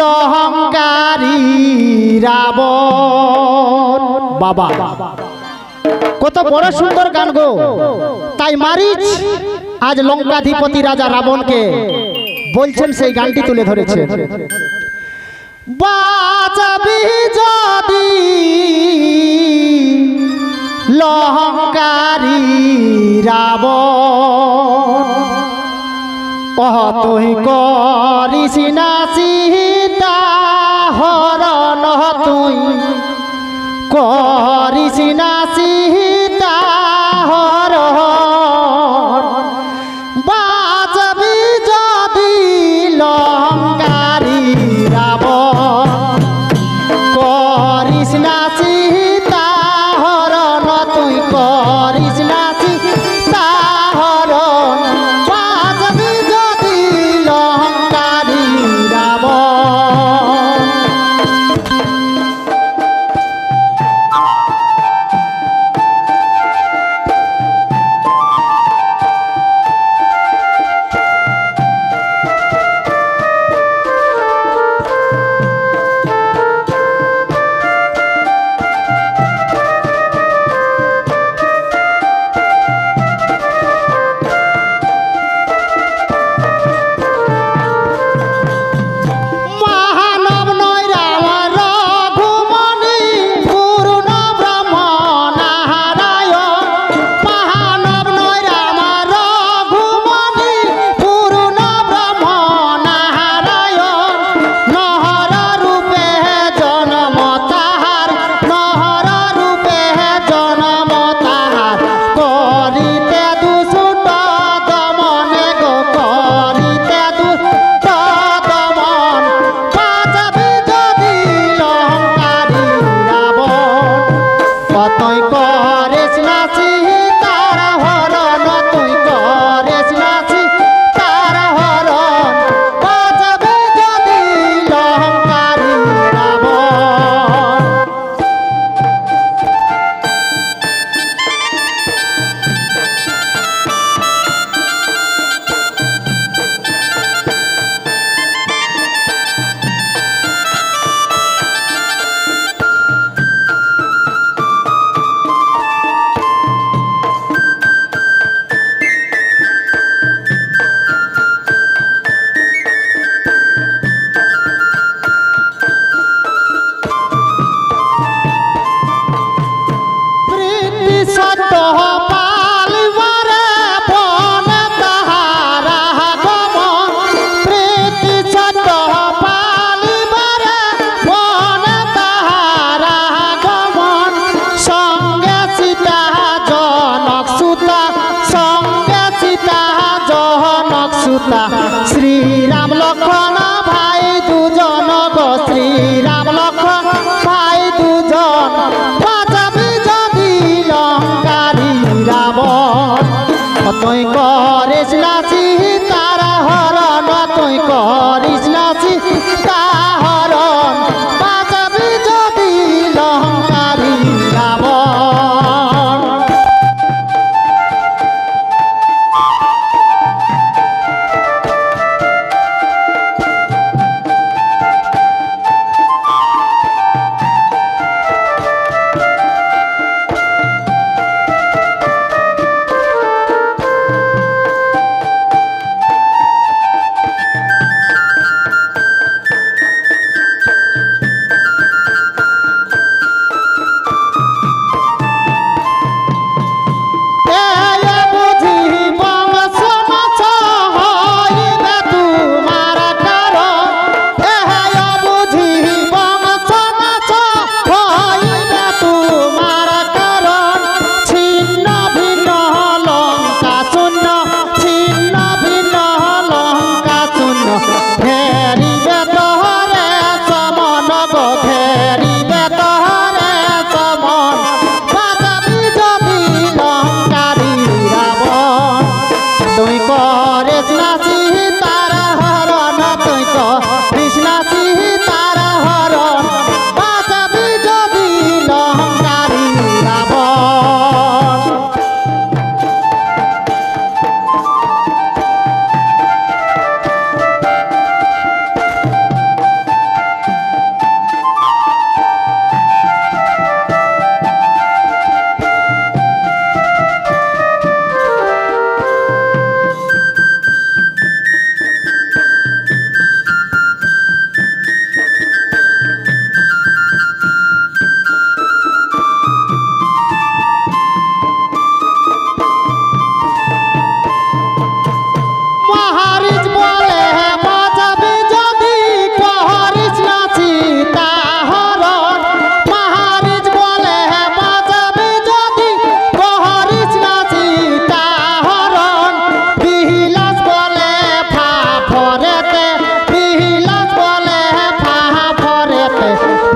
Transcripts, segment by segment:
লহঙ্কারী রাবণ। বাবা, কত বড় সুন্দর গান গো। তাই মারিচ, আজ লঙ্কাধিপতি রাজা রাবণকে বলছেন সেই গানটি তুলে ধরেছেন বাজাবি যদি লহঙ্কারী রাবণ। কহ তুই করিস না সীতা হরণ তুই করিস না সীতা হরণ বাজবি যদি লঙ্কারি রাব। করিস না সীতা হরণ তুই করিস সুতা শ্রীরাম লক্ষণ ভাই দুজন শ্রীরাম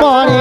পড়ে